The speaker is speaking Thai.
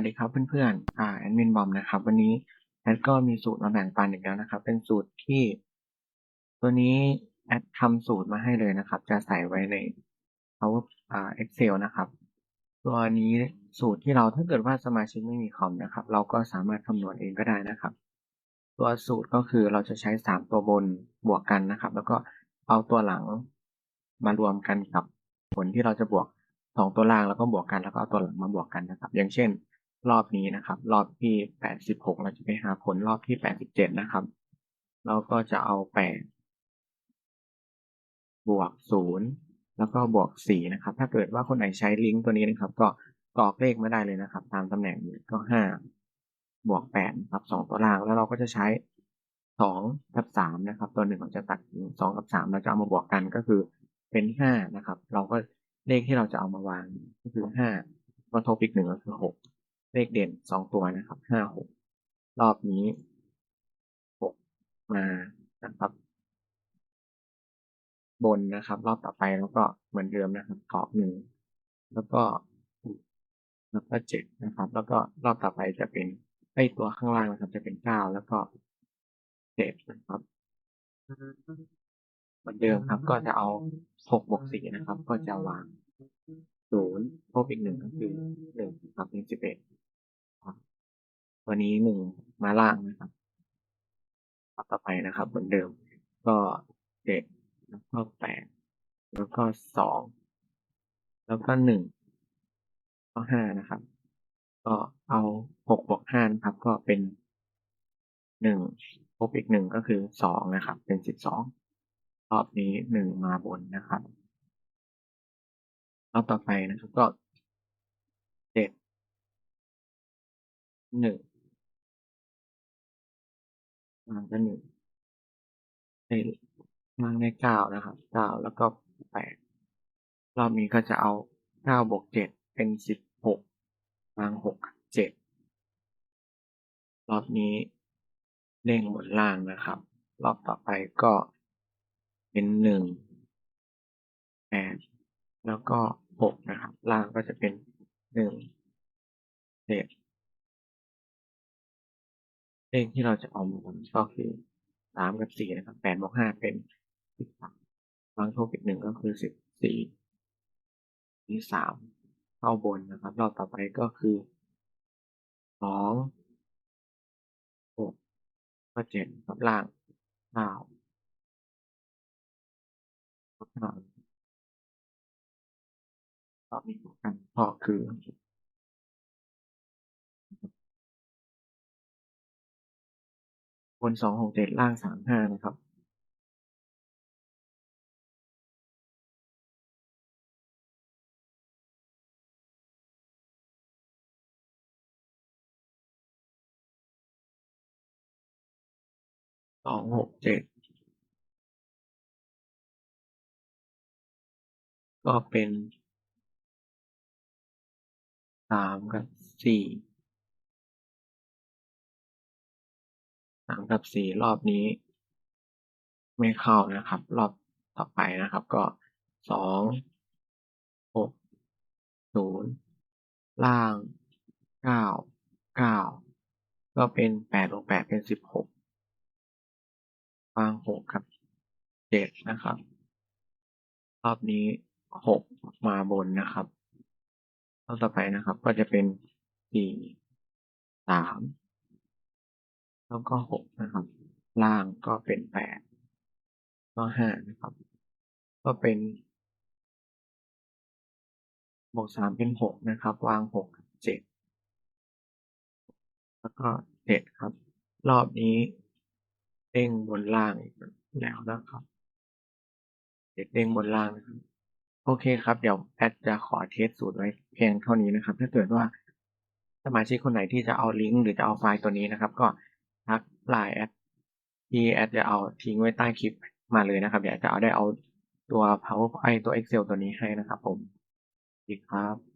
วัสดีครับเพื่อนๆ อ่าแอดมินบอมนะครับ วันนี้แอดก็มีสูตรมาแบ่งปันอีกแล้วนะครับ เป็นสูตรที่ ตัวนี้แอดทำสูตรมาให้เลยนะครับ จะใส่ไว้ใน Power อ่า Excel นะครับ ตัวนี้สูตรที่เราถ้าเกิดว่าสมาชิกไม่มีคอมนะครับ เราก็สามารถคำนวณเองก็ได้นะครับ ตัวสูตรก็คือเราจะใช้สามตัวบนบวกกันนะครับ แล้วก็เอาตัวหลังมารวมกันกับผลที่เราจะบวกสองตัวล่างแล้วก็บวกกันแล้วก็เอาตัวหลังมาบวกกันนะครับ อย่างเช่น รอบนี้นะครับ รอบที่แปดสิบหกเราจะไปหาผลรอบที่แปดสิบเจ็ดนะครับ เราก็จะเอาแปดบวกศูนย์แล้วก็บวกสี่นะครับ ถ้าเกิดว่าคนไหนใช้ลิงก์ตัวนี้นะครับ ก็กรอกเลขไมาได้เลยนะครับ ตามตำแหน่งนี้ก็ห้าบวกแปดครับสองตัวล่าง แล้วเราก็จะใช้สองกับสามนะครับ ตัวหนึ่งเราจะตัดสองกับสามเราจะเอามาบวกกันก็คือเป็นห้านะครับ เราก็เลขที่เราจะเอามาวางก็คือห้าก็ทบอีกหนึ่งก็คือหก เลขเด่นสองตัวนะครับห้าหกรอบนี้หกมานะครับ บนนะครับ รอบต่อไปแล้วก็เหมือนเดิมนะครับกรอบหนึ่งแล้วก็แล้วก็เจ็ดนะครับ แล้วก็รอบต่อไปจะเป็นไอตัวข้างล่างนะครับ จะเป็นเก้าแล้วก็เจ็ดนะครับเหมือนเดิมครับ ก็จะเอาหกบวกสี่นะครับ ก็จะวางศูนย์ลบอีกหนึ่งก็คือหนึ่งครับเป็นสิบเอ็ด ตัวนี้หนึ่งมาล่างนะครับต่อไปนะครับ เหมือนเดิม ก็เจ็ดแล้วก็แปดแล้วก็สองแล้วก็หนึ่งก็ห้านะครับ ก็เอาหกบวกห้านะครับ ก็เป็นหนึ่งลบอีกหนึ่งก็คือสองนะครับ เป็นสิบสองรอบนี้หนึ่งมาบนนะครับรอบต่อไปนะครับก็เจ็ดหนึ่ง วางก็หนึ่งในวางในเก้านะครับเก้าแล้วก็แปดรอบนี้ก็จะเอาเก้าบวกเจ็ดเป็นสิบหกวางหกเจ็ดรอบนี้เร่งบนล่างนะครับ รอบต่อไปก็เป็นหนึ่งแปดแล้วก็หกนะครับ ล่างก็จะเป็น เลขที่เราจะเอามาทำก็คือสามกับสี่นะครับแปดบวกห้าเป็นสิบสามวางโทษอีกหนึ่งก็คือสิบสี่นี่สามเข้าบนนะครับ รอบต่อไปก็คือสองหกก็เจ็ดกับล่างเก้าเก้ารอบนี้กันก็คือ บนสองหกเจ็ดล่างสามห้านะครับสองหกเจ็ดก็เป็นสามกับสี่ามกับสี่รอบนี้ ไม่เข้านะครับ รอบต่อไปนะครับ ก็สองหกศูนย์ล่างเก้าเก้าก็เป็นแปดบวกแปดเป็นสิบหกวางหกกับเจ็ดนะครับ รอบนี้หกมาบนนะครับรอบต่อไปนะครับ ก็จะเป็นสี่สาม แล้วก็หกนะครับ ล่างก็เป็นแปดก็ห้านะครับ ก็เป็นบวกสามเป็นหกนะครับ วางหกเจ็ดแล้วก็เจ็ดครับ รอบนี้เด้งบนล่างอีกแล้วนะครับเจ็ดเด้งบนล่างนะครับ โอเคครับ เดี๋ยวแอดจะขอเทสสูตรไว้เพียงเท่านี้นะครับ ถ้าเกิดว่าสมาชิกคนไหนที่จะเอาลิงก์หรือจะเอาไฟล์ตัวนี้นะครับ ก็ ทักไลน์แอดที่แอดจะเอาทิ้งไว้ใต้คลิปมาเลยนะครับ เดี๋ยวจะเอาได้เอาตัว power ไอตัว excel ตัวนี้ให้นะครับผมดีครับ